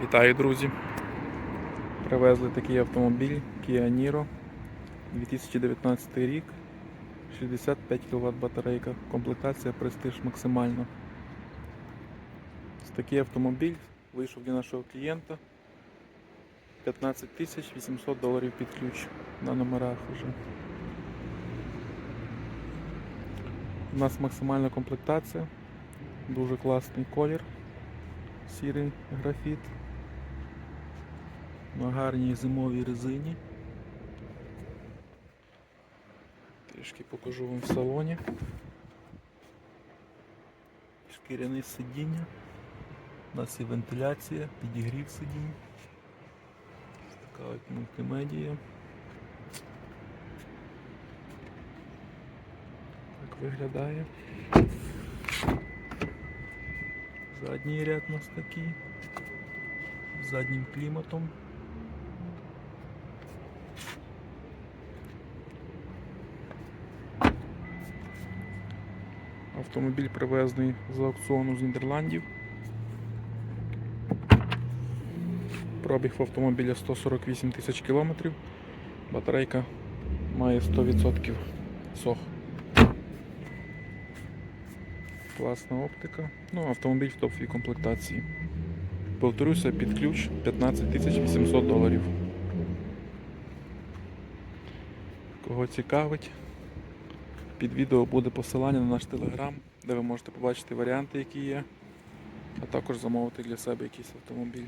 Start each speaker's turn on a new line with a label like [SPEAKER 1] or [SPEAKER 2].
[SPEAKER 1] Вітаю, друзі! Привезли такий автомобіль Kia Niro 2019 рік. 65 кВт батарейка. Комплектація Prestige максимально. Такий автомобіль вийшов для нашого клієнта. 15 тисяч 800 доларів під ключ на номерах вже. У нас максимальна комплектація. Дуже класний колір. Сірий графіт. На гарній зимовій резині. Трішки покажу вам в салоні. Шкіряне сидіння. У нас є вентиляція, підігрів сидінь. Ось така от мультимедія. Так виглядає. Задній ряд у нас такий. Заднім кліматом. Автомобіль привезений з аукціону з Нідерландів. Пробіг в автомобіля 148 тисяч кілометрів. Батарейка має 100% сох. Класна оптика. Ну, автомобіль в топовій комплектації. Повторюся, під ключ 15 тисяч 800 доларів. Кого цікавить, під відео буде посилання на наш телеграм, де ви можете побачити варіанти, які є, а також замовити для себе якийсь автомобіль.